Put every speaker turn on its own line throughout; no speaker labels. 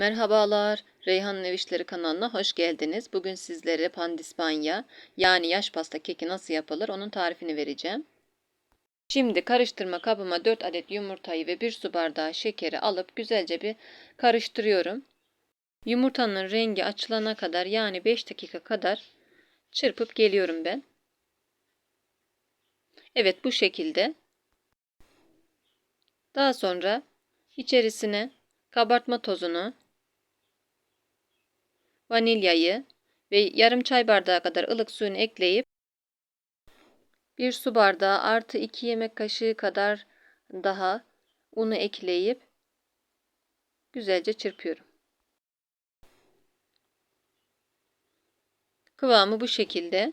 Merhabalar, Reyhan Nevişleri kanalına hoş geldiniz. Bugün sizlere pandispanya yani yaş pasta keki nasıl yapılır onun tarifini vereceğim. Şimdi karıştırma kabıma 4 adet yumurtayı ve 1 su bardağı şekeri alıp güzelce bir karıştırıyorum. Yumurtanın rengi açılana kadar yani 5 dakika kadar çırpıp geliyorum ben. Evet bu şekilde. Daha sonra içerisine kabartma tozunu, vanilyayı ve yarım çay bardağı kadar ılık suyunu ekleyip bir su bardağı artı 2 yemek kaşığı kadar daha unu ekleyip güzelce çırpıyorum. Kıvamı bu şekilde.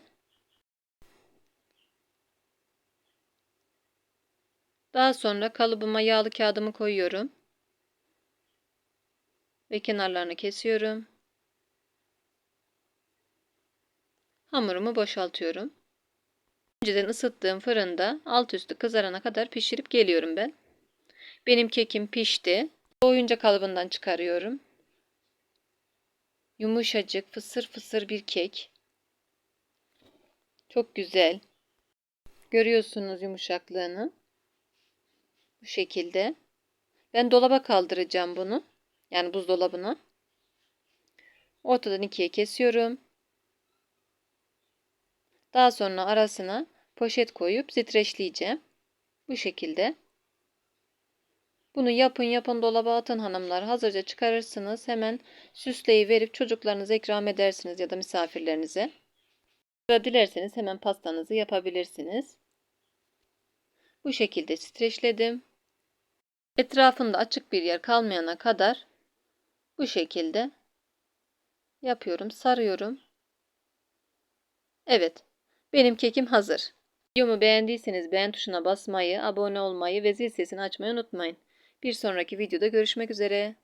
Daha sonra kalıbıma yağlı kağıdımı koyuyorum ve kenarlarını kesiyorum. Hamurumu boşaltıyorum. Önceden ısıttığım fırında alt üstü kızarana kadar pişirip geliyorum ben. Benim kekim pişti. Soğuyunca kalıbından çıkarıyorum. Yumuşacık, fısır fısır bir kek. Çok güzel. Görüyorsunuz yumuşaklığını. Bu şekilde. Ben dolaba kaldıracağım bunu. Yani buzdolabına. Ortadan ikiye kesiyorum. Daha sonra arasına poşet koyup streçleyeceğim. Bu şekilde. Bunu yapın yapın dolaba atın hanımlar. Hazırca çıkarırsınız. Hemen süsleyi verip çocuklarınıza ikram edersiniz ya da misafirlerinize. Ya dilerseniz hemen pastanızı yapabilirsiniz. Bu şekilde streçledim. Etrafında açık bir yer kalmayana kadar bu şekilde yapıyorum, sarıyorum. Evet, benim kekim hazır. Videomu beğendiyseniz beğen tuşuna basmayı, abone olmayı ve zil sesini açmayı unutmayın. Bir sonraki videoda görüşmek üzere.